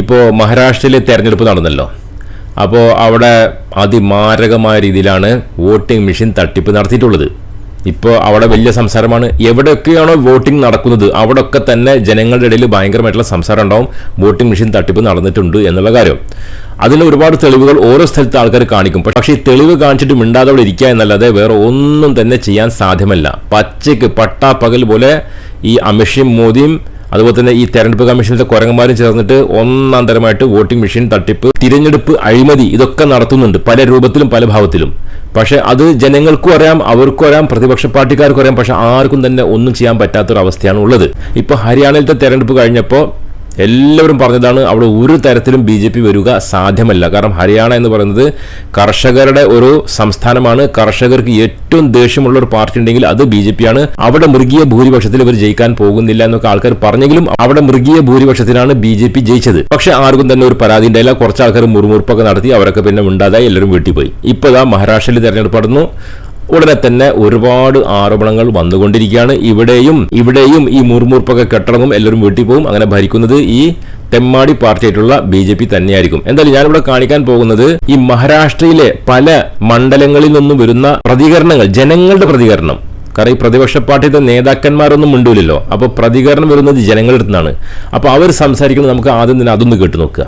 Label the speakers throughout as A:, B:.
A: ഇപ്പോൾ മഹാരാഷ്ട്രയിലെ തെരഞ്ഞെടുപ്പ് നടന്നല്ലോ. അപ്പോൾ അവിടെ അതിമാരകമായ രീതിയിലാണ് വോട്ടിംഗ് മെഷീൻ തട്ടിപ്പ് നടത്തിയിട്ടുള്ളത്. ഇപ്പോൾ അവിടെ വലിയ സംസാരമാണ്. എവിടെയൊക്കെയാണോ വോട്ടിംഗ് നടക്കുന്നത് അവിടെയൊക്കെ തന്നെ ജനങ്ങളുടെ ഇടയിൽ ഭയങ്കരമായിട്ടുള്ള സംസാരം ഉണ്ടാവും. വോട്ടിംഗ് മെഷീൻ തട്ടിപ്പ് നടന്നിട്ടുണ്ട് എന്നുള്ള കാര്യം. അതിന് ഒരുപാട് തെളിവുകൾ ഓരോ സ്ഥലത്ത് ആൾക്കാർ കാണിക്കും. പക്ഷേ ഈ തെളിവ് കാണിച്ചിട്ട് മിണ്ടാതെ അവിടെ ഇരിക്കുക എന്നല്ലാതെ വേറെ ഒന്നും തന്നെ ചെയ്യാൻ സാധ്യമല്ല. പച്ചയ്ക്ക് പട്ടാപ്പകൽ പോലെ ഈ അമിഷയും മോദിയും അതുപോലെ തന്നെ ഈ തെരഞ്ഞെടുപ്പ് കമ്മീഷനിലെ കുരങ്ങന്മാരും ചേർന്നിട്ട് ഒന്നാം തരമായിട്ട് വോട്ടിംഗ് മെഷീൻ തട്ടിപ്പ് തിരഞ്ഞെടുപ്പ് അഴിമതി ഇതൊക്കെ നടത്തുന്നുണ്ട് പല രൂപത്തിലും പല ഭാവത്തിലും. പക്ഷെ അത് ജനങ്ങൾക്കും അറിയാം അവർക്കും അറിയാം പ്രതിപക്ഷ പാർട്ടിക്കാർക്കും അറിയാം പക്ഷെ ആർക്കും തന്നെ ഒന്നും ചെയ്യാൻ പറ്റാത്തൊരവസ്ഥയാണ് ഉള്ളത്. ഇപ്പൊ ഹരിയാനയിലത്തെ തെരഞ്ഞെടുപ്പ് കഴിഞ്ഞപ്പോൾ എല്ലാവരും പറഞ്ഞതാണ് അവിടെ ഒരു തരത്തിലും ബി ജെ പി വരിക സാധ്യമല്ല. കാരണം ഹരിയാന എന്ന് പറയുന്നത് കർഷകരുടെ ഒരു സംസ്ഥാനമാണ്. കർഷകർക്ക് ഏറ്റവും ദേഷ്യമുള്ള ഒരു പാർട്ടി ഉണ്ടെങ്കിൽ അത് ബി ജെ പി ആണ്. അവിടെ മൃഗീയ ഭൂരിപക്ഷത്തിൽ ഇവർ ജയിക്കാൻ പോകുന്നില്ല എന്നൊക്കെ ആൾക്കാർ പറഞ്ഞെങ്കിലും അവിടെ മൃഗീയ ഭൂരിപക്ഷത്തിലാണ് ബി ജെ പി ജയിച്ചത്. പക്ഷെ ആർക്കും തന്നെ ഒരു പരാതി ഉണ്ടായില്ല. കുറച്ച് ആൾക്കാർ മുറുമുറുപ്പൊക്കെ നടത്തി അവരൊക്കെ പിന്നെ ഉണ്ടാതായി എല്ലാവരും വീട്ടിൽ പോയി. ഇപ്പോൾ ഇതാ മഹാരാഷ്ട്രയിൽ തെരഞ്ഞെടുപ്പ് നടന്നു. ഉടനെ തന്നെ ഒരുപാട് ആരോപണങ്ങൾ വന്നുകൊണ്ടിരിക്കുകയാണ്. ഇവിടെയും ഇവിടെയും ഈ മുറുമുറുപ്പൊക്കെ കെട്ടടങ്ങും എല്ലാവരും വീട്ടിൽ പോകും. അങ്ങനെ ഭരിക്കുന്നത് ഈ തെമ്മാടി പാർട്ടിയായിട്ടുള്ള ബി ജെ പി തന്നെയായിരിക്കും. എന്തായാലും ഞാനിവിടെ കാണിക്കാൻ പോകുന്നത് ഈ മഹാരാഷ്ട്രയിലെ പല മണ്ഡലങ്ങളിൽ നിന്നും വരുന്ന പ്രതികരണങ്ങൾ ജനങ്ങളുടെ പ്രതികരണം. കാരണം ഈ പ്രതിപക്ഷ പാർട്ടിയുടെ നേതാക്കന്മാരൊന്നും മിണ്ടൂലല്ലോ. അപ്പൊ പ്രതികരണം വരുന്നത് ജനങ്ങളുടെ അടുത്തുനിന്നാണ്. അപ്പൊ അവർ സംസാരിക്കുന്നത് നമുക്ക് ആദ്യം തന്നെ അതൊന്ന് കേട്ടു നോക്കുക.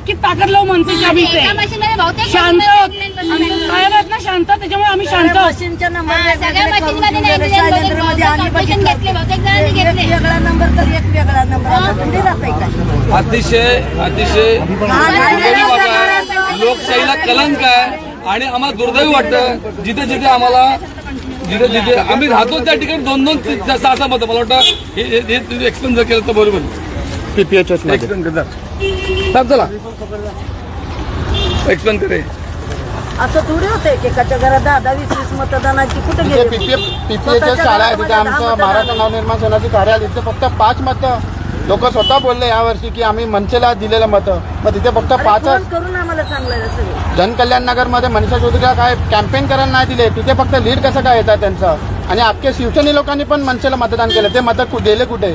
B: अख्खी ताकद लावू मनसेची आम्ही इथे.
C: एका मशीनमध्ये बहुतेक
B: शांत
C: मशीनमध्ये
B: आहोत.
C: online
B: आम्ही
C: बनवलेलं
B: साहेब आहेत ना शांत त्याच्यामुळे आम्ही शांत आहोत
D: मशीनच्या नंबर
C: हा, सगळ्या मशीनमध्ये नाही दिले,
D: बहुतेकमध्ये आम्ही
C: बहुतेक
D: बघितलं
C: घेतले, बहुतेक जणांनी
D: एक
C: घेतले.
D: वेगळा नंबर तर एक वेगळा नंबर आता थोडी राहतंय काय
E: अतिशय अतिशय दुर्दैवी बाब आहे लोकशाहीला कलंक आहे आणि आम्हाला दुर्दैवी वाटतं जिथे जिथे आम्हाला जिथे जिथे आम्ही राहतो त्या ठिकाणी दोन दोन तीन- सहा सहा मतं मला वाटतं हे हे- हे एक्सपेन्स जर केलं तर बरोबर कर साहेब चला एक्सपेन्स करे.
D: असं थोडी होतंय की एकाच्या घरात दहा दहा वीस वीस मतदानाची कुठे
F: तिथे
D: गेली
F: पीपीएच्या शाळा आहे तिथे आमचं महाराष्ट्र नवनिर्माण सेनाची कार्यालय तिथे फक्त पाच मतं. लोक स्वतः बोलले यावर्षी की आम्ही मनसेला दिलेलं मतं. मग तिथे फक्त पाचच
D: करून आम्हाला सांगलं सगळं
F: जनकल्याण नगरमध्ये मनीषा चौधरीला काय कॅम्पेन करायला नाही दिले. तिथे फक्त लीड कसं काय येतात त्यांचं? आणि अख्खे शिवसेने लोकांनी पण मनसेला मतदान केलं. ते मतं कु- गेले कुठे?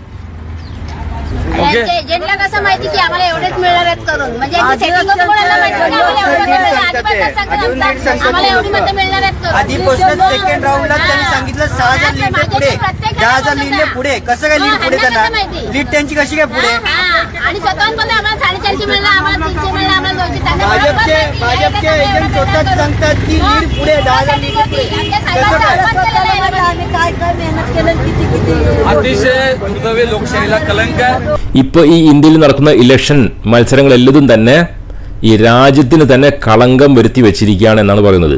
C: त्यांच्या एजंटला कसं माहिती की आम्हाला एवढेच मिळणार आहेत करून म्हणजे यांची setting up कोणाला माहिती की आम्हाला एवढे मिळणार आहेत. आधीपासूनच सांगतात आमचा, आम्हाला एवढी मतं मिळणार आहेत करून.
G: आधीपासूनच सेकंड राऊंडला त्यांनी
C: हा.
G: सांगितलं सहा हजार
C: माझ्या
G: पुढे दहा हजार
C: होता.
G: पुढे कसं काय लीड पुढे त्यांना? लीड त्यांची कशी काय पुढे
C: हा. आणि स्वतःहून बोलले आम्हाला साडेचारशे मिळणार आम्हाला तीनशे मिळणार आम्हाला दोनशे त्यांना बरोबर
G: भाजपचे
C: माहिती.
G: भाजपचे एजंट स्वतःच
C: करून.
G: सांगतात की? लीड पुढे दहा हजार पुढे कसं काय
D: किती
E: अतिशय दुर्दैवी लोकशाहीला कलंक आहे
A: ഇപ്പൊ ഈ ഇന്ത്യയിൽ നടക്കുന്ന ഇലക്ഷൻ മത്സരങ്ങളെല്ലതും തന്നെ ഈ രാജ്യത്തിന് തന്നെ കളങ്കം വരുത്തി വെച്ചിരിക്കുകയാണ് എന്നാണ് പറയുന്നത്.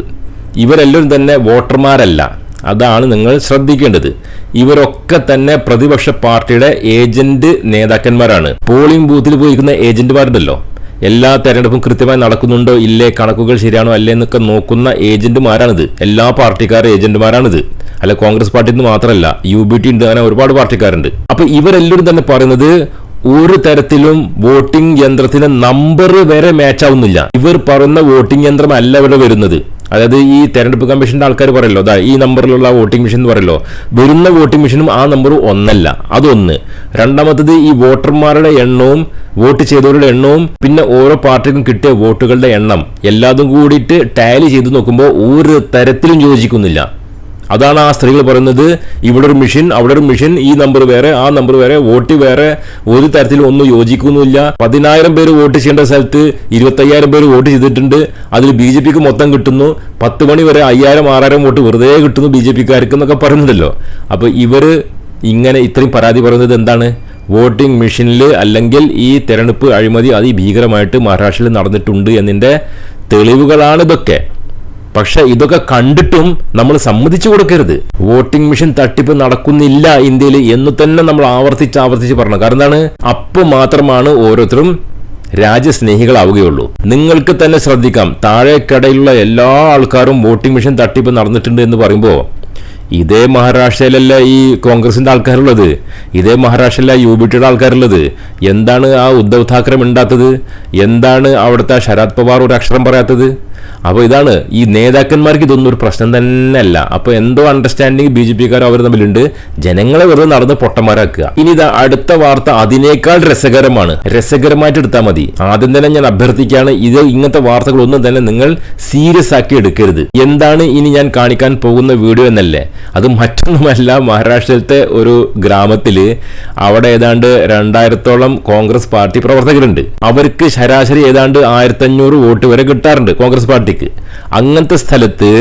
A: ഇവരെല്ലാവരും തന്നെ വോട്ടർമാരല്ല. അതാണ് നിങ്ങൾ ശ്രദ്ധിക്കേണ്ടത്. ഇവരൊക്കെ തന്നെ പ്രതിപക്ഷ പാർട്ടിയുടെ ഏജന്റ് നേതാക്കന്മാരാണ്. പോളിംഗ് ബൂത്തിൽ പോയിരിക്കുന്ന ഏജന്റുമാരുണ്ടല്ലോ. എല്ലാ തെരഞ്ഞെടുപ്പും കൃത്യമായി നടക്കുന്നുണ്ടോ? ഇല്ലേ? കണക്കുകൾ ശരിയാണോ? അല്ലേ? എന്നൊക്കെ നോക്കുന്ന ഏജന്റുമാരാണിത്. എല്ലാ പാർട്ടിക്കാരുടെ ഏജന്റുമാരാണിത്. അല്ല കോൺഗ്രസ് പാർട്ടിയിൽ മാത്രമല്ല യു ബി ടി ഉണ്ട് അങ്ങനെ ഒരുപാട് പാർട്ടിക്കാരുണ്ട്. അപ്പൊ ഇവരെല്ലാവരും തന്നെ പറയുന്നത് ഒരു തരത്തിലും വോട്ടിംഗ് യന്ത്രത്തിന് നമ്പർ വരെ മാച്ച് ആവുന്നില്ല. ഇവർ പറയുന്ന വോട്ടിംഗ് യന്ത്രം അല്ല ഇവിടെ വരുന്നത്. അതായത് ഈ തെരഞ്ഞെടുപ്പ് കമ്മീഷന്റെ ആൾക്കാർ പറയല്ലോ അതാ ഈ നമ്പറിലുള്ള വോട്ടിംഗ് മെഷീൻ എന്ന് പറയല്ലോ വരുന്ന വോട്ടിംഗ് മെഷീനും ആ നമ്പർ ഒന്നല്ല അതൊന്ന്. രണ്ടാമത്തത് ഈ വോട്ടർമാരുടെ എണ്ണവും വോട്ട് ചെയ്തവരുടെ എണ്ണവും പിന്നെ ഓരോ പാർട്ടിക്കും കിട്ടിയ വോട്ടുകളുടെ എണ്ണം എല്ലാതും കൂടിയിട്ട് ടാലി ചെയ്ത് നോക്കുമ്പോൾ ഒരു തരത്തിലും യോജിക്കുന്നില്ല. അതാണ് ആ സ്ത്രീകൾ പറയുന്നത്. ഇവിടെ ഒരു മെഷീൻ അവിടെ ഒരു മെഷീൻ ഈ നമ്പർ വേറെ ആ നമ്പർ വേറെ വോട്ട് വേറെ. ഒരു തരത്തിൽ ഒന്നും യോജിക്കുന്നില്ല പതിനായിരം പേര് വോട്ട് ചെയ്യേണ്ട സ്ഥലത്ത് ഇരുപത്തയ്യായിരം പേര് വോട്ട് ചെയ്തിട്ടുണ്ട്. അതിൽ ബി ജെ പിക്ക് മൊത്തം കിട്ടുന്നു. പത്ത് മണി വരെ അയ്യായിരം ആറായിരം വോട്ട് വെറുതെ കിട്ടുന്നു ബി ജെ പിക്കാർക്ക് എന്നൊക്കെ പറയുന്നുണ്ടല്ലോ. അപ്പോൾ ഇവർ ഇങ്ങനെ ഇത്രയും പരാതി പറയുന്നത് എന്താണ്? വോട്ടിംഗ് മെഷീനിൽ അല്ലെങ്കിൽ ഈ തെരഞ്ഞെടുപ്പ് അഴിമതി അതിഭീകരമായിട്ട് മഹാരാഷ്ട്രയിൽ നടന്നിട്ടുണ്ട് എന്നതിന്റെ തെളിവുകളാണ് ഇതൊക്കെ പക്ഷെ ഇതൊക്കെ കണ്ടിട്ടും നമ്മൾ സമ്മതിച്ചു കൊടുക്കരുത്. വോട്ടിംഗ് മെഷീൻ തട്ടിപ്പ് നടക്കുന്നില്ല ഇന്ത്യയിൽ എന്ന് തന്നെ നമ്മൾ ആവർത്തിച്ച് ആവർത്തിച്ച് പറഞ്ഞു. കാരണം എന്താണ്? അപ്പോൾ മാത്രമാണ് ഓരോരുത്തരും രാജ്യസ്നേഹികളാവുകയുള്ളൂ. നിങ്ങൾക്ക് തന്നെ ശ്രദ്ധിക്കാം താഴേക്കടയിലുള്ള എല്ലാ ആൾക്കാരും വോട്ടിംഗ് മെഷീൻ തട്ടിപ്പ് നടന്നിട്ടുണ്ട് എന്ന് പറയുമ്പോൾ ഇതേ മഹാരാഷ്ട്രയിലല്ല ഈ കോൺഗ്രസിന്റെ ആൾക്കാരുള്ളത്? ഇതേ മഹാരാഷ്ട്രയിലെ യു ബി ടിയുടെ ആൾക്കാരുള്ളത്? എന്താണ് ആ ഉദ്ധവ് താക്കറെ മിണ്ടാത്തത്? എന്താണ് അവിടുത്തെ ശരത് പവാർ ഒരു അക്ഷരം പറയാത്തത്? അപ്പോൾ ഇതാണ് ഈ നേതാക്കന്മാർക്ക് ഇതൊന്നും ഒരു പ്രശ്നം തന്നെ അല്ല അപ്പോൾ എന്തോ അണ്ടർസ്റ്റാൻഡിങ് ബി ജെ പിക്കാരും അവർ തമ്മിലുണ്ട്. ജനങ്ങളെ വെറുതെ നടന്ന് പൊട്ടന്മാരാക്കുക. ഇനി ഇതാ അടുത്ത വാർത്ത അതിനേക്കാൾ രസകരമാണ്. രസകരമായിട്ട് എടുത്താൽ മതി. ആദ്യം തന്നെ ഞാൻ അഭ്യർത്ഥിക്കുകയാണ് ഇത് ഇങ്ങനത്തെ വാർത്തകളൊന്നും തന്നെ നിങ്ങൾ സീരിയസ് ആക്കി എടുക്കരുത്. എന്താണ് ഇനി ഞാൻ കാണിക്കാൻ പോകുന്ന വീഡിയോ എന്നല്ലേ? അത് മറ്റൊന്നുമല്ല മഹാരാഷ്ട്രയിലത്തെ ഒരു ഗ്രാമത്തിൽ അവിടെ ഏതാണ്ട് രണ്ടായിരത്തോളം കോൺഗ്രസ് പാർട്ടി പ്രവർത്തകരുണ്ട്. അവർക്ക് ശരാശരി ഏതാണ്ട് ആയിരത്തഞ്ഞൂറ് വോട്ട് വരെ കിട്ടാറുണ്ട് കോൺഗ്രസ് പാർട്ടിക്ക് അങ്ങനത്തെ സ്ഥലത്ത്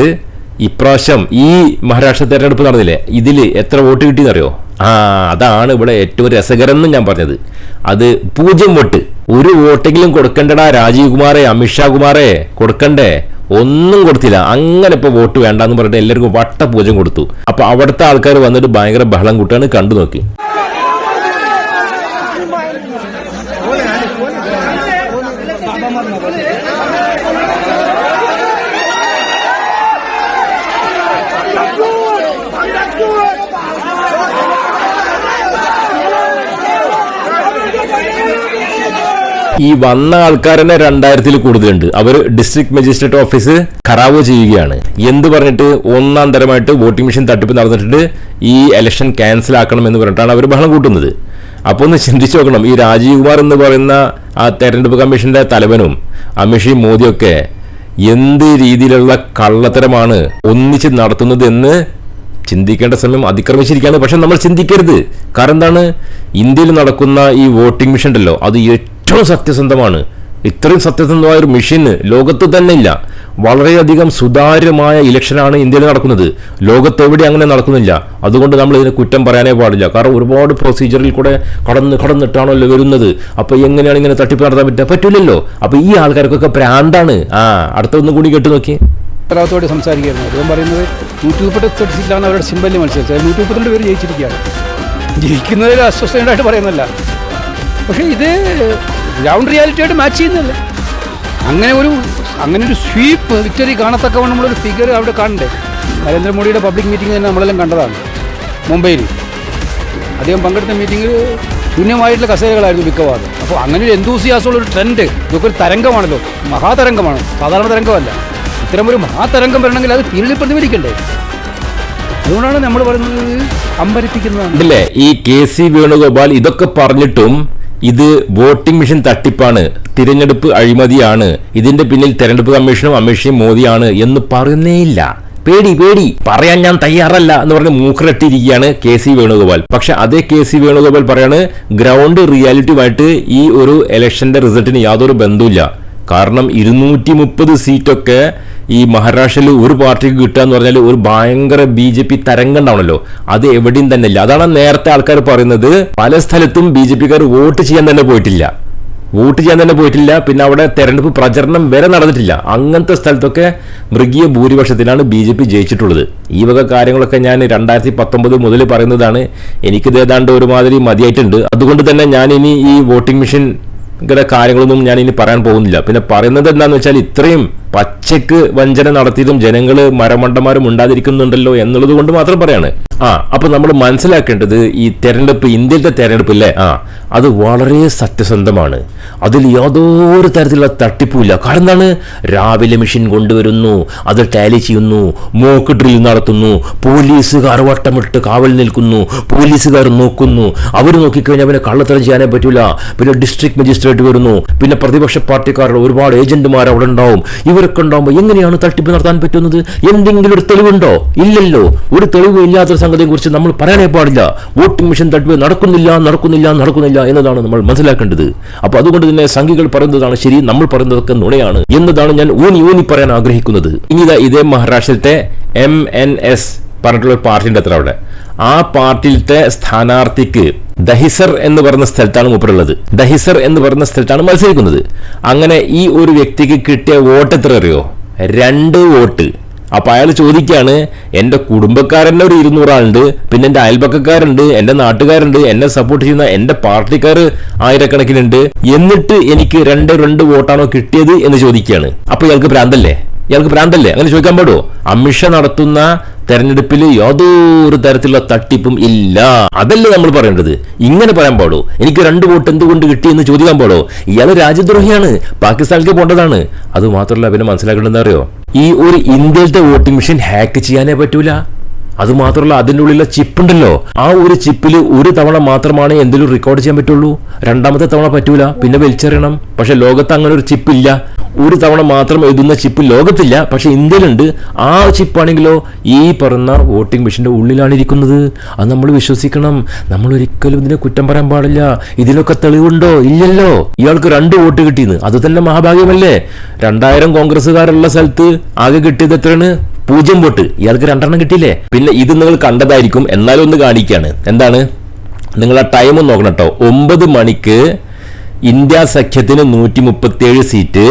A: ഇപ്രാവശ്യം ഈ മഹാരാഷ്ട്ര തെരഞ്ഞെടുപ്പ് നടന്നില്ലേ? ഇതിൽ എത്ര വോട്ട് കിട്ടിയെന്നറിയോ? ആ അതാണ് ഇവിടെ ഏറ്റവും രസകരം എന്ന് ഞാൻ പറഞ്ഞത്. അത് പൂജ്യം വോട്ട്. ഒരു വോട്ടെങ്കിലും കൊടുക്കണ്ടടാ രാജീവ് കുമാറെ അമിത്ഷാ കുമാറെ കൊടുക്കണ്ടേ? ഒന്നും കൊടുത്തില്ല. അങ്ങനെ ഇപ്പൊ വോട്ട് വേണ്ടെന്ന് പറഞ്ഞിട്ട് എല്ലാവർക്കും വട്ട പൂജ്യം കൊടുത്തു. അപ്പൊ അവിടുത്തെ ആൾക്കാർ വന്നിട്ട് ഭയങ്കര ബഹളം കൂട്ടാണ് കണ്ടു നോക്കി ഈ വന്ന ആൾക്കാർ തന്നെ രണ്ടായിരത്തിൽ കൂടുതലുണ്ട്. അവർ ഡിസ്ട്രിക്ട് മജിസ്ട്രേറ്റ് ഓഫീസ് ഖറാവ് ചെയ്യുകയാണ്. എന്ത് പറഞ്ഞിട്ട്? ഒന്നാം തരമായിട്ട് വോട്ടിംഗ് മെഷീൻ തട്ടിപ്പ് നടന്നിട്ട് ഈ ഇലക്ഷൻ ക്യാൻസൽ ആക്കണം എന്ന് പറഞ്ഞിട്ടാണ് അവർ ബഹളം കൂട്ടുന്നത്. അപ്പോൾ ഒന്ന് ചിന്തിച്ചു നോക്കണം. ഈ രാജീവ് കുമാർ എന്ന് പറയുന്ന ആ തെരഞ്ഞെടുപ്പ് കമ്മീഷന്റെ തലവനും അമിഷി മോദിയൊക്കെ എന്ത് രീതിയിലുള്ള കള്ളത്തരമാണ് ഒന്നിച്ച് നടത്തുന്നത് എന്ന് ചിന്തിക്കേണ്ട സമയം അതിക്രമിച്ചിരിക്കുകയാണ്. പക്ഷെ നമ്മൾ ചിന്തിക്കരുത്. കാരണം എന്താണ്? ഇന്ത്യയിൽ നടക്കുന്ന ഈ വോട്ടിംഗ് മെഷീൻ ഉണ്ടല്ലോ അത് ഏറ്റവും സത്യസന്ധമാണ്. ഇത്രയും സത്യസന്ധമായ ഒരു മെഷീൻ ലോകത്ത് തന്നെ ഇല്ല വളരെയധികം സുതാര്യമായ ഇലക്ഷനാണ് ഇന്ത്യയിൽ നടക്കുന്നത്. ലോകത്തെവിടെ അങ്ങനെ നടക്കുന്നില്ല. അതുകൊണ്ട് നമ്മൾ ഇതിനെ കുറ്റം പറയാനേ പാടില്ല. കാരണം ഒരുപാട് പ്രൊസീജിയറിൽ കൂടെ കടന്ന് കടന്നിട്ടാണല്ലോ വരുന്നത്. അപ്പോൾ എങ്ങനെയാണ് ഇങ്ങനെ തട്ടിപ്പ് നടത്താൻ പറ്റുക? പറ്റില്ലല്ലോ അപ്പോൾ ഈ ആൾക്കാർക്കൊക്കെ പ്രാന്താണ്. ആ അടുത്തൊന്നും കൂടി കേട്ടു നോക്കി.
H: ഉത്തരവാദിത്തോടെ സംസാരിക്കുകയായിരുന്നു. അദ്ദേഹം പറയുന്നത് നൂറ്റി മുപ്പത്തെട്ട് അവരുടെ സിമ്പലിൽ മത്സരിച്ചത് മുപ്പത്തിരണ്ട് പേര് ജയിച്ചിരിക്കുകയാണ്. ജയിക്കുന്നതിൽ അസ്വസ്ഥതയുണ്ടായിട്ട് പറയുന്നല്ല പക്ഷേ ഇത് ഗ്രൗണ്ട് റിയാലിറ്റിയായിട്ട് മാച്ച് ചെയ്യുന്നില്ല. അങ്ങനെ ഒരു അങ്ങനെ ഒരു സ്വീപ്പ് വിക്ടറി കാണത്തക്കവണ്ണം നമ്മളൊരു ഫിഗർ അവിടെ കാണണ്ടേ നരേന്ദ്രമോദിയുടെ പബ്ലിക് മീറ്റിംഗ് തന്നെ നമ്മളെല്ലാം കണ്ടതാണ് മുംബൈയിൽ. അദ്ദേഹം പങ്കെടുത്ത മീറ്റിംഗിൽ ശൂന്യമായിട്ടുള്ള കസേരകളായിരുന്നു മിക്കവാറും. അപ്പോൾ അങ്ങനെ ഒരു എന്തൂസിയാസമുള്ള ഒരു ട്രെൻഡ് ഇതൊക്കെ ഒരു തരംഗമാണല്ലോ. മഹാതരംഗമാണ്. സാധാരണ തരംഗമല്ല. ഇത്തരം ഒരു മഹാതരംഗം വരണമെങ്കിൽ അത് തീരിൽ പ്രതിഫലിക്കണ്ടേ? അതുകൊണ്ടാണ് നമ്മൾ പറയുന്നത് അമ്പരിപ്പിക്കുന്നതാണ്.
A: ഇല്ലേ? ഈ കെ സി വേണുഗോപാൽ ഇതൊക്കെ പറഞ്ഞിട്ടും ഇത് വോട്ടിംഗ് മെഷീൻ തട്ടിപ്പാണ്. തിരഞ്ഞെടുപ്പ് അഴിമതിയാണ്. ഇതിന്റെ പിന്നിൽ തെരഞ്ഞെടുപ്പ് കമ്മീഷനും അമിത്ഷയും മോദിയാണ് എന്ന് പറയുന്നേയില്ല. പേടി പേടി. പറയാൻ ഞാൻ തയ്യാറല്ല എന്ന് പറഞ്ഞ് മൂക്കറട്ടിരിക്കുകയാണ് കെ സി വേണുഗോപാൽ. പക്ഷെ അതേ കെ സി വേണുഗോപാൽ പറയാണ് ഗ്രൗണ്ട് റിയാലിറ്റിയുമായിട്ട് ഈ ഒരു ഇലക്ഷന്റെ റിസൾട്ടിന് യാതൊരു ബന്ധവുമില്ല. കാരണം ഇരുന്നൂറ്റി മുപ്പത് സീറ്റൊക്കെ ഈ മഹാരാഷ്ട്രയിൽ ഒരു പാർട്ടിക്ക് കിട്ടുക എന്ന് പറഞ്ഞാൽ ഒരു ഭയങ്കര ബി ജെ പി തരംഗം ഉണ്ടാവണല്ലോ അത് എവിടെയും തന്നെ ഇല്ല. അതാണ് നേരത്തെ ആൾക്കാർ പറയുന്നത്. പല സ്ഥലത്തും ബി ജെ പിക്കാർ വോട്ട് ചെയ്യാൻ തന്നെ പോയിട്ടില്ല. വോട്ട് ചെയ്യാൻ തന്നെ പോയിട്ടില്ല. പിന്നെ അവിടെ തെരഞ്ഞെടുപ്പ് പ്രചരണം വരെ നടന്നിട്ടില്ല. അങ്ങനത്തെ സ്ഥലത്തൊക്കെ മൃഗീയ ഭൂരിപക്ഷത്തിലാണ് ബി ജെ പി ജയിച്ചിട്ടുള്ളത്. ഈ വക കാര്യങ്ങളൊക്കെ ഞാൻ രണ്ടായിരത്തി പത്തൊമ്പത് മുതൽ പറയുന്നതാണ്. എനിക്കിത് ഏതാണ്ട് ഒരുമാതിരി മതിയായിട്ടുണ്ട്. അതുകൊണ്ട് തന്നെ ഞാൻ ഇനി ഈ വോട്ടിംഗ് മെഷീൻ ഇങ്ങനെ കാര്യങ്ങളൊന്നും ഞാൻ ഇനി പറയാൻ പോകുന്നില്ല. പിന്നെ പറയുന്നത് എന്താണെന്ന് വെച്ചാൽ ഇത്രയും പച്ചക്ക് വഞ്ചന നടത്തിയതും ജനങ്ങൾ മരമണ്ടന്മാരും ഉണ്ടാതിരിക്കുന്നുണ്ടല്ലോ എന്നുള്ളത് കൊണ്ട് മാത്രം പറയാണ്. ആ അപ്പൊ നമ്മൾ മനസ്സിലാക്കേണ്ടത് ഈ തെരഞ്ഞെടുപ്പ് ഇന്ത്യയിലത്തെ തെരഞ്ഞെടുപ്പ് ഇല്ലേ? ആ അത് വളരെ സത്യസന്ധമാണ്. അതിൽ യാതൊരു തരത്തിലുള്ള തട്ടിപ്പുമില്ല. കാരണം എന്താണ്? രാവിലെ മെഷീൻ കൊണ്ടുവരുന്നു അത് ടാലി ചെയ്യുന്നു മോക്ക് ഡ്രിൽ നടത്തുന്നു പോലീസുകാർ വട്ടമിട്ട് കാവൽ നിൽക്കുന്നു പോലീസുകാർ നോക്കുന്നു. അവർ നോക്കിക്കഴിഞ്ഞാൽ പിന്നെ കള്ളത്തരം ചെയ്യാനേ പറ്റില്ല പിന്നെ ഡിസ്ട്രിക്ട് മജിസ്ട്രേറ്റ് വരുന്നു. പിന്നെ പ്രതിപക്ഷ പാർട്ടിക്കാരുടെ ഒരുപാട് ഏജന്റുമാർ അവിടെ ഉണ്ടാവും. ഇവരൊക്കെ ഉണ്ടാവുമ്പോൾ എങ്ങനെയാണ് തട്ടിപ്പ് നടത്താൻ പറ്റുന്നത്? എന്തെങ്കിലും ഒരു തെളിവുണ്ടോ? ഇല്ലല്ലോ. ഒരു തെളിവ് ഇല്ലാത്ത സംഗതിയെ കുറിച്ച് നമ്മൾ പറയാനേ പാടില്ല. വോട്ടിംഗ് മെഷീൻ തട്ടിപ്പ് നടക്കുന്നില്ല നടക്കുന്നില്ല നടക്കുന്നില്ല എന്നതാണ് നമ്മൾ മനസ്സിലാക്കേണ്ടത്. അപ്പൊ അതുകൊണ്ട് തന്നെ സംഘികൾ പറയുന്നതാണ് ശരി നമ്മൾ പറയുന്നതൊക്കെ നുണയാണ് എന്നതാണ് ഞാൻ ഊന്നി ഊന്നി പറയാൻ ആഗ്രഹിക്കുന്നത്. ഇനി ഇതാ മഹാരാഷ്ട്രത്തെ എം എൻ എസ് പറഞ്ഞിട്ടുള്ള ഒരു അത്ര അവിടെ. ആ പാർട്ടിയിലത്തെ സ്ഥാനാർത്ഥിക്ക് ദഹിസർ എന്ന് പറയുന്ന സ്ഥലത്താണ് മൂപ്പറുള്ളത് ദഹിസർ എന്ന് പറയുന്ന സ്ഥലത്താണ് മത്സരിക്കുന്നത്. അങ്ങനെ ഈ ഒരു വ്യക്തിക്ക് കിട്ടിയ വോട്ട് എത്ര അറിയോ രണ്ട് വോട്ട്. അപ്പൊ അയാൾ ചോദിക്കുകയാണ് എന്റെ കുടുംബക്കാരന്റെ ഒരു ഇരുന്നൂറാളുണ്ട് പിന്നെ എന്റെ അയൽപക്കക്കാരുണ്ട് എന്റെ നാട്ടുകാരുണ്ട് എന്നെ സപ്പോർട്ട് ചെയ്യുന്ന എന്റെ പാർട്ടിക്കാർ ആയിരക്കണക്കിനുണ്ട്. എന്നിട്ട് എനിക്ക് രണ്ട് രണ്ട് വോട്ടാണോ കിട്ടിയത് എന്ന് ചോദിക്കുകയാണ് അപ്പോൾ ഇയാൾക്ക് ഭ്രാന്തല്ലേ ഇയാൾക്ക് ഭ്രാന്തല്ലേ അങ്ങനെ ചോദിക്കാൻ പാടുമോ അമിഷ നടത്തുന്ന തെരഞ്ഞെടുപ്പിൽ യാതൊരു തരത്തിലുള്ള തട്ടിപ്പും ഇല്ല. അതല്ലേ നമ്മൾ പറയേണ്ടത്. ഇങ്ങനെ പറയാൻ പാടോ എനിക്ക് രണ്ട് വോട്ട് എന്തുകൊണ്ട് കിട്ടി എന്ന് ചോദിക്കാൻ പാടോ ഇയാൾ രാജ്യദ്രോഹിയാണ് പാകിസ്ഥാനിലേക്ക് പോണ്ടതാണ് അത് മാത്രമല്ല പിന്നെ മനസ്സിലാക്കേണ്ടതെന്ന് അറിയോ? ഈ ഒരു ഇന്ത്യയിലത്തെ വോട്ടിംഗ് മെഷീൻ ഹാക്ക് ചെയ്യാനേ പറ്റൂല. അത് മാത്രമല്ല അതിന്റെ ഉള്ളിലെ ചിപ്പ് ഉണ്ടല്ലോ ആ ഒരു ചിപ്പിൽ ഒരു തവണ മാത്രമാണ് എന്തെങ്കിലും റെക്കോർഡ് ചെയ്യാൻ പറ്റുള്ളൂ. രണ്ടാമത്തെ തവണ പറ്റൂല. പിന്നെ വലിച്ചെറിയണം. പക്ഷെ ലോകത്ത് അങ്ങനെ ഒരു ചിപ്പ് ഇല്ല ഒരു തവണ മാത്രം എഴുതുന്ന ചിപ്പ് ലോകത്തില്ല. പക്ഷെ ഇന്ത്യയിലുണ്ട്. ആ ചിപ്പാണെങ്കിലോ ഈ പറഞ്ഞ വോട്ടിംഗ് മെഷീന്റെ ഉള്ളിലാണ് ഇരിക്കുന്നത്. അത് നമ്മൾ വിശ്വസിക്കണം. നമ്മൾ ഒരിക്കലും ഇതിനെ കുറ്റം പറയാൻ പാടില്ല. ഇതിലൊക്കെ തെളിവുണ്ടോ? ഇല്ലല്ലോ. ഇയാൾക്ക് രണ്ട് വോട്ട് കിട്ടിയെന്ന്. അത് തന്നെ മഹാഭാഗ്യമല്ലേ? രണ്ടായിരം കോൺഗ്രസ്സുകാരുള്ള സ്ഥലത്ത് ആകെ കിട്ടിയത് എത്രയാണ്? പൂജ്യം വോട്ട്. ഇയാൾക്ക് രണ്ടെണ്ണം കിട്ടിയില്ലേ? പിന്നെ ഇത് നിങ്ങൾ കണ്ടതായിരിക്കും. എന്നാലും ഒന്ന് കാണിക്കുകയാണ് എന്താണ്? നിങ്ങൾ ആ ടൈം ഒന്ന് നോക്കണം കേട്ടോ ഒമ്പത് മണിക്ക് ഇന്ത്യ സഖ്യത്തിന് നൂറ്റി മുപ്പത്തിയേഴ് സീറ്റ്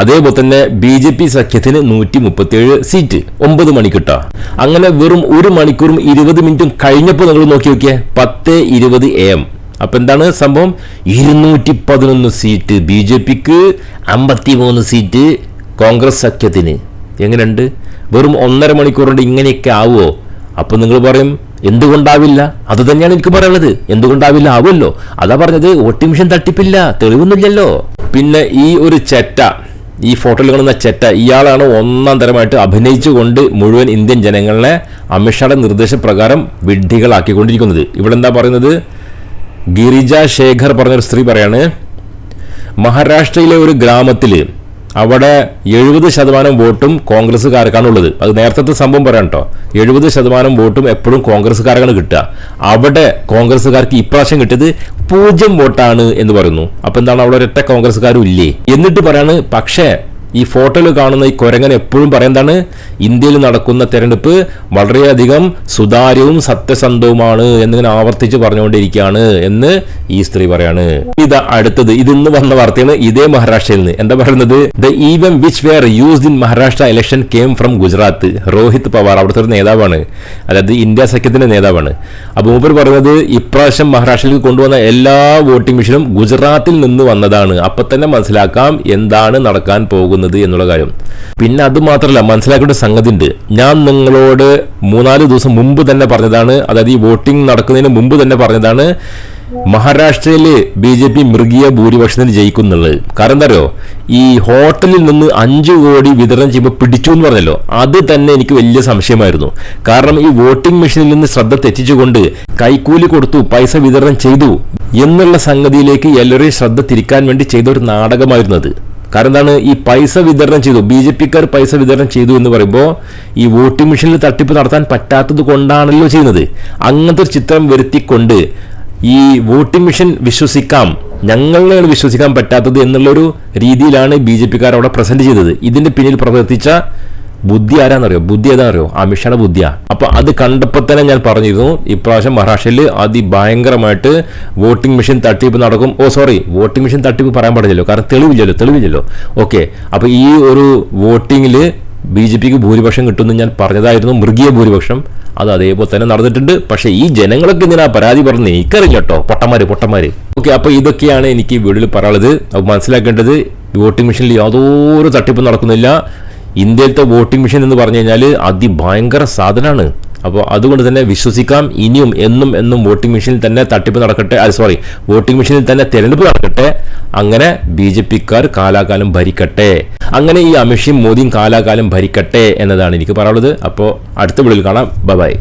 A: അതേപോലെ തന്നെ ബി ജെ പി സഖ്യത്തിന് നൂറ്റി മുപ്പത്തിയേഴ് സീറ്റ് ഒമ്പത് മണിക്ക് കേട്ടോ അങ്ങനെ വെറും ഒരു മണിക്കൂറും ഇരുപത് മിനിറ്റും കഴിഞ്ഞപ്പോൾ നിങ്ങൾ നോക്കി നോക്കിയേ. പത്ത് ഇരുപത് എ എം അപ്പൊ എന്താണ് സംഭവം? ഇരുന്നൂറ്റി പതിനൊന്ന് സീറ്റ് ബി ജെ പിക്ക് അമ്പത്തി മൂന്ന് സീറ്റ് കോൺഗ്രസ് സഖ്യത്തിന്. എങ്ങനെയുണ്ട്? വെറും ഒന്നര മണിക്കൂർ കൊണ്ട് ഇങ്ങനെയൊക്കെ ആവുമോ അപ്പോൾ നിങ്ങൾ പറയും എന്തുകൊണ്ടാവില്ല? അത് തന്നെയാണ് എനിക്ക് പറയുന്നത് എന്തുകൊണ്ടാവില്ല? ആവുമല്ലോ. അതാ പറഞ്ഞത് വോട്ടിംഗ് മെഷീൻ തട്ടിപ്പില്ല തെളിവൊന്നുമില്ലല്ലോ. പിന്നെ ഈ ഒരു ചെറ്റ ഈ ഫോട്ടോയിൽ കാണുന്ന ചെറ്റ ഇയാളാണ് ഒന്നാം തരമായിട്ട് അഭിനയിച്ചുകൊണ്ട് മുഴുവൻ ഇന്ത്യൻ ജനങ്ങളെ അമിത്ഷായുടെ നിർദ്ദേശപ്രകാരം വിഡ്ഢികളാക്കിക്കൊണ്ടിരിക്കുന്നത്. ഇവിടെ എന്താ പറയുന്നത്? ഗിരിജ ശേഖർ പറഞ്ഞൊരു സ്ത്രീ പറയാണ് മഹാരാഷ്ട്രയിലെ ഒരു ഗ്രാമത്തിൽ അവിടെ എഴുപത് ശതമാനം വോട്ടും കോൺഗ്രസ്സുകാർക്കാണുള്ളത്. അത് നേരത്തെ സംഭവം പറയാം കേട്ടോ. എഴുപത് ശതമാനം വോട്ടും എപ്പോഴും കോൺഗ്രസ്സുകാർക്കാണ് കിട്ടുക. അവിടെ കോൺഗ്രസ്സുകാർക്ക് ഇപ്രാവശ്യം കിട്ടിയത് പൂജ്യം വോട്ടാണ് എന്ന് പറയുന്നു. അപ്പൊ എന്താണ് അവിടെ ഒരൊറ്റ കോൺഗ്രസ്സുകാരും ഇല്ലേ? എന്നിട്ട് പറയാണ് പക്ഷേ ഈ ഫോട്ടോയിൽ കാണുന്ന ഈ കുരങ്ങൻ എപ്പോഴും പറയുന്നതാണ് ഇന്ത്യയിൽ നടക്കുന്ന തെരഞ്ഞെടുപ്പ് വളരെയധികം സുതാര്യവും സത്യസന്ധവുമാണ് എന്നിങ്ങനെ ആവർത്തിച്ച് പറഞ്ഞുകൊണ്ടിരിക്കുകയാണ് എന്ന് ഈ സ്ത്രീ പറയാണ്. ഇത് അടുത്തത്. ഇതിന്ന് വന്ന വാർത്തയാണ് ഇതേ മഹാരാഷ്ട്രയിൽ നിന്ന്. എന്താ പറയുന്നത്? The EVM which were used in Maharashtra election came from Gujarat. Rohit Pawar അവിടുത്തെ ഒരു നേതാവാണ്. അതായത് ഇന്ത്യ സഖ്യത്തിന്റെ നേതാവാണ്. അപ്പോൾ മൂപ്പർ പറയുന്നത് ഇപ്രാവശ്യം മഹാരാഷ്ട്രയിലേക്ക് കൊണ്ടുവന്ന എല്ലാ വോട്ടിംഗ് മെഷീനും ഗുജറാത്തിൽ നിന്ന് വന്നതാണ്. അപ്പൊ തന്നെ മനസ്സിലാക്കാം എന്താണ് നടക്കാൻ പോകുന്നത്. എന്നുള്ള കാര്യം. പിന്നെ അത് മാത്രമല്ല മനസ്സിലാക്കേണ്ട സംഗതി ഉണ്ട് ഞാൻ നിങ്ങളോട് മൂന്നാൽ ദിവസം മുമ്പ് തന്നെ പറഞ്ഞതാണ് അതായത് ഈ വോട്ടിംഗ് നടക്കുന്നതിന് മുമ്പ് തന്നെ പറഞ്ഞതാണ് മഹാരാഷ്ട്രയിൽ ബി ജെ പി മൃഗീയ ഭൂരിപക്ഷത്തിന് ജയിക്കുന്നുള്ളത് കാരണം എന്താ ഈ ഹോട്ടലിൽ നിന്ന് അഞ്ചു കോടി വിതരണം ചെയ്യുമ്പോൾ പിടിച്ചു എന്ന് പറഞ്ഞല്ലോ. അത് തന്നെ എനിക്ക് വലിയ സംശയമായിരുന്നു. കാരണം ഈ വോട്ടിംഗ് മെഷീനിൽ നിന്ന് ശ്രദ്ധ തെറ്റിച്ചുകൊണ്ട് കൈക്കൂലി കൊടുത്തു പൈസ വിതരണം ചെയ്തു എന്നുള്ള സംഗതിയിലേക്ക് എല്ലാവരെയും ശ്രദ്ധ തിരിക്കാൻ വേണ്ടി ചെയ്ത ഒരു നാടകമായിരുന്നു അത്. കാരണം എന്താണ് ഈ പൈസ വിതരണം ചെയ്തു ബി ജെ പിക്കാർ പൈസ വിതരണം ചെയ്തു എന്ന് പറയുമ്പോൾ ഈ വോട്ടിംഗ് മെഷീനിൽ തട്ടിപ്പ് നടത്താൻ പറ്റാത്തത് കൊണ്ടാണല്ലോ ചെയ്യുന്നത്. അങ്ങനത്തെ ഒരു ചിത്രം വരുത്തിക്കൊണ്ട് ഈ വോട്ടിംഗ് മെഷീൻ വിശ്വസിക്കാം ഞങ്ങളെയാണ് വിശ്വസിക്കാൻ പറ്റാത്തത് എന്നുള്ളൊരു രീതിയിലാണ് ബി ജെ പിക്കാർ അവിടെ പ്രസന്റ് ചെയ്തത്. ഇതിന്റെ പിന്നിൽ പ്രവർത്തിച്ച ബുദ്ധി ആരാന്നറിയോ? ബുദ്ധി ഏതാണെന്നറിയോ അമിഷയുടെ ബുദ്ധിയാ. അപ്പൊ അത് കണ്ടപ്പോൾ തന്നെ ഞാൻ പറഞ്ഞിരുന്നു ഇപ്രാവശ്യം മഹാരാഷ്ട്രയിൽ അതിഭയങ്കരമായിട്ട് വോട്ടിംഗ് മെഷീൻ തട്ടിപ്പ് നടക്കും. ഓ സോറി വോട്ടിംഗ് മെഷീൻ തട്ടിപ്പ് പറയാൻ പാടില്ലല്ലോ. കാരണം തെളിവില്ലല്ലോ തെളിവില്ലല്ലോ. ഓക്കെ അപ്പൊ ഈ ഒരു വോട്ടിങ്ങിൽ ബി ജെ പിക്ക് ഭൂരിപക്ഷം കിട്ടുമെന്ന് ഞാൻ പറഞ്ഞതായിരുന്നു. മൃഗീയ ഭൂരിപക്ഷം. അത് അതേപോലെ തന്നെ നടന്നിട്ടുണ്ട്. പക്ഷേ ഈ ജനങ്ങളൊക്കെ എന്തിനാ പരാതി പറഞ്ഞ് എനിക്കറിയില്ല കേട്ടോ. പൊട്ടന്മാര് പൊട്ടന്മാര്. ഓക്കെ അപ്പൊ ഇതൊക്കെയാണ് എനിക്ക് വീട്ടിൽ പറയാനുള്ളത്. അപ്പോൾ മനസ്സിലാക്കേണ്ടത് വോട്ടിംഗ് മെഷീനിൽ യാതൊരു തട്ടിപ്പും നടക്കുന്നില്ല. ഇന്ത്യയിലത്തെ വോട്ടിംഗ് മെഷീൻ എന്ന് പറഞ്ഞു കഴിഞ്ഞാൽ അതിഭയങ്കര സാധനമാണ് അപ്പോൾ അതുകൊണ്ട് തന്നെ വിശ്വസിക്കാം ഇനിയും എന്നും എന്നും വോട്ടിംഗ് മെഷീനിൽ തന്നെ തട്ടിപ്പ് നടക്കട്ടെ അത് സോറി വോട്ടിംഗ് മെഷീനിൽ തന്നെ തെരഞ്ഞെടുപ്പ് നടക്കട്ടെ അങ്ങനെ ബി ജെ പിക്കാർ കാലാകാലം ഭരിക്കട്ടെ അങ്ങനെ ഈ അമിത്ഷയും മോദിയും കാലാകാലം ഭരിക്കട്ടെ എന്നതാണ് എനിക്ക് പറയാനുള്ളത്. അപ്പോൾ അടുത്ത വിളിയിൽ കാണാം. ബൈ.